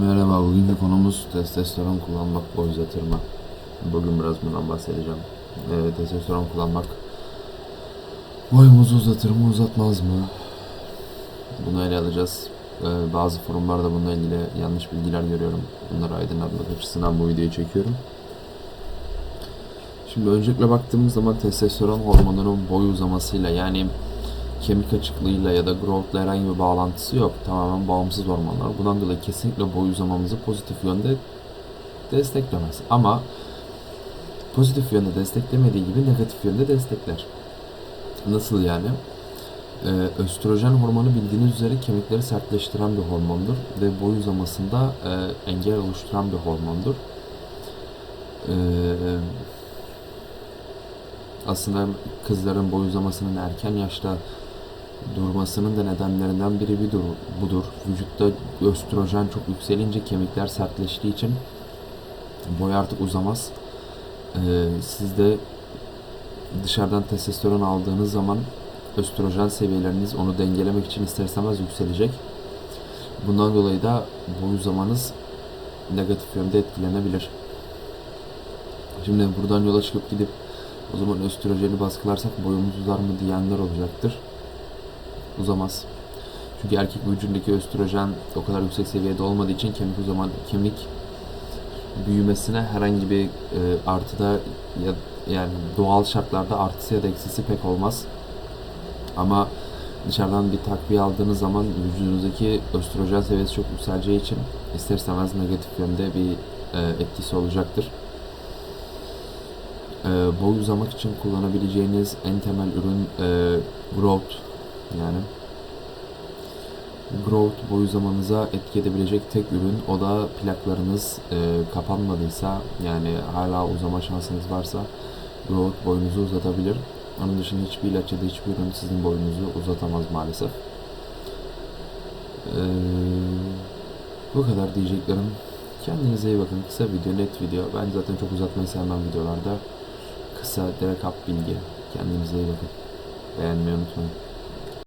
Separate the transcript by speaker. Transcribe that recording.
Speaker 1: Merhaba, bugünkü konumuz testosteron kullanmak boy uzatırma. Bugün biraz bundan bahsedeceğim. Ee, testosteron kullanmak boyumuzu uzatır mı, uzatmaz mı? Bunu ele alacağız. Ee, bazı forumlarda bununla ilgili yanlış bilgiler görüyorum. Bunları aydınlatmak açısından bu videoyu çekiyorum. Şimdi öncelikle baktığımız zaman testosteron hormonunun boy uzamasıyla yani kemik açıklığıyla ya da growth'la herhangi bir bağlantısı yok. Tamamen bağımsız hormonlar. Bundan dolayı kesinlikle boy uzamamızı pozitif yönde desteklemez. Ama pozitif yönde desteklemediği gibi negatif yönde destekler. Nasıl yani? Ee, östrojen hormonu bildiğiniz üzere kemikleri sertleştiren bir hormondur ve boy uzamasında e, engel oluşturan bir hormondur. Ee, aslında kızların boy uzamasının erken yaşta durmasının da nedenlerinden biri bir dur- budur. Vücutta östrojen çok yükselince kemikler sertleştiği için boy artık uzamaz. Ee, siz de dışarıdan testosteron aldığınız zaman östrojen seviyeleriniz onu dengelemek için ister istemez yükselecek. Bundan dolayı da boy uzamanız negatif yönde etkilenebilir. Şimdi buradan yola çıkıp gidip o zaman östrojeni baskılarsak boyumuz uzar mı diyenler olacaktır. Uzamaz. Çünkü erkek vücudundaki östrojen o kadar yüksek seviyede olmadığı için kemik o zaman kemik büyümesine herhangi bir e, artıda ya yani doğal şartlarda artısı ya da eksisi pek olmaz. Ama dışarıdan bir takviye aldığınız zaman vücudunuzdaki östrojen seviyesi çok yükseleceği için ister istemez negatif yönde bir e, etkisi olacaktır. E, boy uzamak için kullanabileceğiniz en temel ürün e, growth yani growth boy uzamanıza etki edebilecek tek ürün o da plaklarınız e, kapanmadıysa yani hala uzama şansınız varsa growth boyunuzu uzatabilir. Onun dışında hiçbir ilaç ya da hiçbir ürün sizin boyunuzu uzatamaz maalesef. Ee, bu kadar diyeceklerim. Kendinize iyi bakın. Kısa video, net video. Ben zaten çok uzatmayı sevmem videolarda. Kısa, direkt hap bilgi. Kendinize iyi bakın. Beğenmeyi unutmayın.